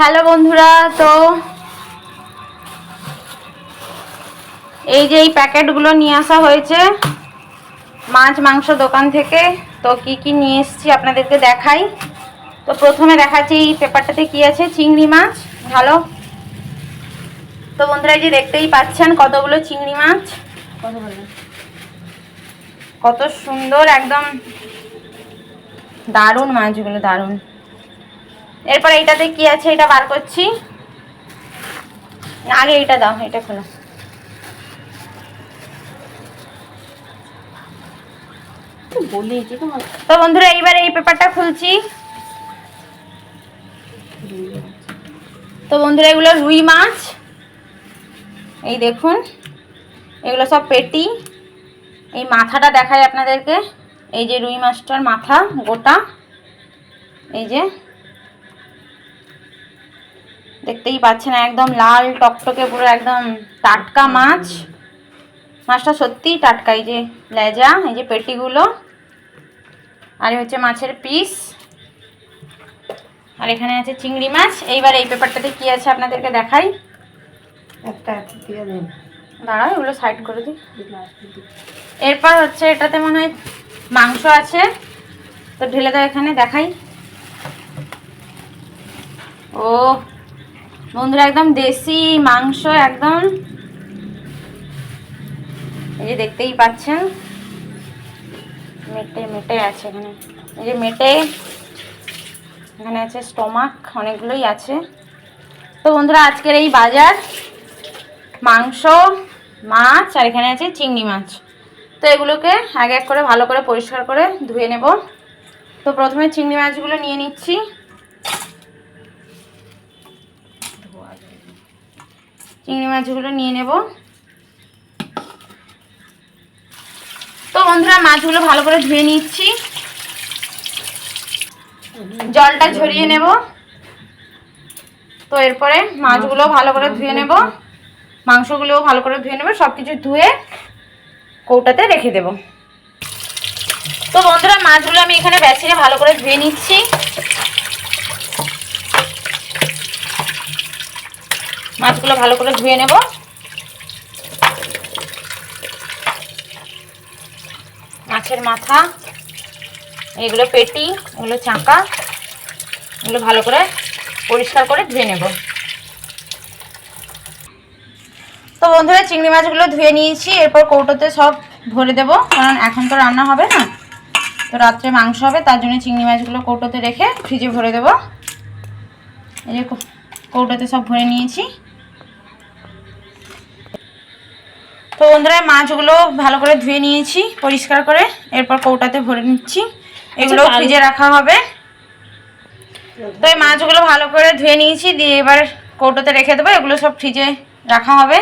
Hello বন্ধুরা, তো এই যে এই প্যাকেটগুলো নিয়ে আসা হয়েছে মাছ মাংস দোকান থেকে, তো কি কি নিয়ে এসেছি আপনাদেরকে দেখাই। তো প্রথমে দেখাচ্ছি এই পেপারটাতে কি আছে, চিংড়ি মাছ, ভালো? তো বন্ধুরা, এই যে দেখতেই পাচ্ছেন কতগুলো চিংড়ি মাছ। কত সুন্দর, একদম দারুণ মাছগুলো, দারুণ। এরপর এইটাতে কি আছে? এটা বার করছি। আগে এটা দাও এটা খোলো। তো বন্ধুরা এইবার এই পেপারটা খুলছি। তো বন্ধুরা এগুলো রুই মাছ। এই দেখুন এগুলো সব পেটি। এই মাথাটা দেখায় আপনাদেরকে। এই যে রুই মাছটার মাথা গোটা। এই যে দেখতেই পাচ্ছেন একদম লাল টকটকে পুরো একদম টাটকা মাছ। মাছটা সত্যিই টাটকা এই যে লেজা এই যে পেটিগুলো। আর হচ্ছে মাছের পিস। আর এখানে আছে চিংড়ি মাছ। এইবার এই পেপারটাতে কি আছে আপনাদেরকে দেখাই। একটা দিয়ে দেন। দাঁড়াও এগুলো সাইড করে দিই। এরপর হচ্ছে এটাতে মনে হয় মাংস আছে। তো ঢেলে দাও এখানে দেখাই। ও বন্ধুরা একদম দেশি মাংস, একদম। এই যে দেখতেই পাচ্ছেন। মেটে মেটে আছে এখানে। এই যে মেটে, এখানে আছে স্টোমাক, অনেকগুলোই আছে। তো বন্ধুরা, আজকের এই বাজার মাংস, মাছ, আর এখানে আছে চিংড়ি মাছ। তো এগুলোকে এক এক করে ভালো করে পরিষ্কার করে ধুয়ে নেব। তো প্রথমে চিংড়ি মাছগুলো নিয়ে নিচ্ছি। চিংড়ি মাছগুলো নিয়ে নেব। তো বন্ধুরা, মাছগুলো ভালো করে ধুয়ে নিচ্ছি। জলটা ঝরিয়ে নেব। তো এরপরে মাছগুলো ভালো করে ধুয়ে নেব। মাংসগুলোও ভালো করে ধুয়ে নেব। সব কিছু ধুয়ে কৌটাতে রেখে দেব। তো বন্ধুরা, মাছগুলো আমি এখানে বেছিয়ে ভালো করে ধুয়ে নিচ্ছি। মাছগুলো ভালো করে ধুয়ে নেব। মাছের মাথা, এগুলো পেটি, এগুলো চাকা, এগুলো ভালো করে পরিষ্কার করে ধুয়ে নেব। তো বন্ধুরা, চিংড়ি মাছগুলো ধুয়ে নিয়েছি, এরপর কৌটোতে সব ভরে দেবো, কারণ এখন তো রান্না হবে না। তো রাত্রে মাংস হবে, তার জন্য চিংড়ি মাছগুলো কৌটোতে রেখে ফ্রিজে ভরে দেবো। এই যে কৌটোতে সব ভরে নিয়েছি। তো বন্ধুরা মাছগুলো ভালো করে ধুয়ে নিয়েছি পরিষ্কার করে। এরপর কৌটাতে ভরে নিচ্ছি। এগুলো আচ্ছা, ফ্রিজে রাখা হবে। তো এই মাছগুলো ভালো করে ধুয়ে নিয়েছি দিয়ে এবার কৌটোতে রেখে দেবো। এগুলো সব ফ্রিজে রাখা হবে।